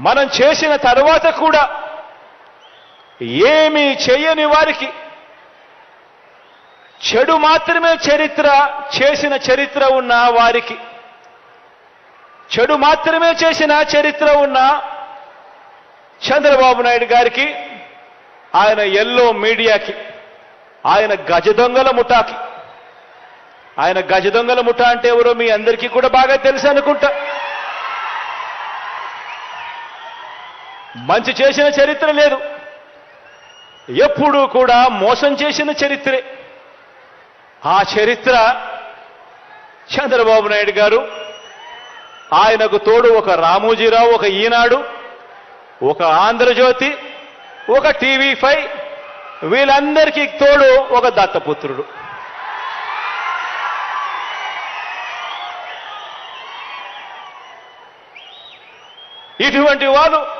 మనం చేసిన తర్వాత కూడా ఏమీ చేయని వారికి చెడు మాత్రమే చరిత్ర చేసిన చరిత్ర ఉన్న వారికి చెడు మాత్రమే చేసిన చరిత్ర ఉన్న చంద్రబాబు నాయుడు గారికి ఆయన ఎల్లో మీడియాకి ఆయన గజ దొంగల ముఠాకి. ఆయన గజ దొంగల ముఠా అంటే ఎవరో మీ అందరికీ కూడా బాగా తెలుసు అనుకుంటా. మంచి చేసిన చరిత్ర లేదు. ఎప్పుడూ కూడా మోసం చేసిన చరిత్రే. ఆ చరిత్ర చంద్రబాబు నాయుడు గారు ఆయనకు తోడు ఒక రామోజీరావు ఒక ఈనాడు ఒక ఆంధ్రజ్యోతి ఒక టీవీ ఫైవ్ వీళ్ళందరికీ తోడు ఒక దత్తపుత్రుడు. ఇటువంటి వాళ్ళు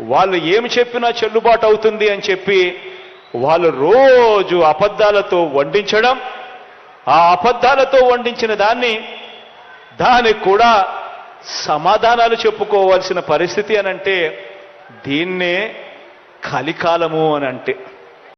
వాళ్ళు ఏమి చెప్పినా చెల్లుబాటు అవుతుంది అని చెప్పి వాళ్ళు రోజు అబద్ధాలతో వండించడం ఆ అబద్ధాలతో వండించిన దాన్ని దానికి కూడా సమాధానాలు చెప్పుకోవాల్సిన పరిస్థితి అని అంటే దీన్నే కలికాలము అని అంటే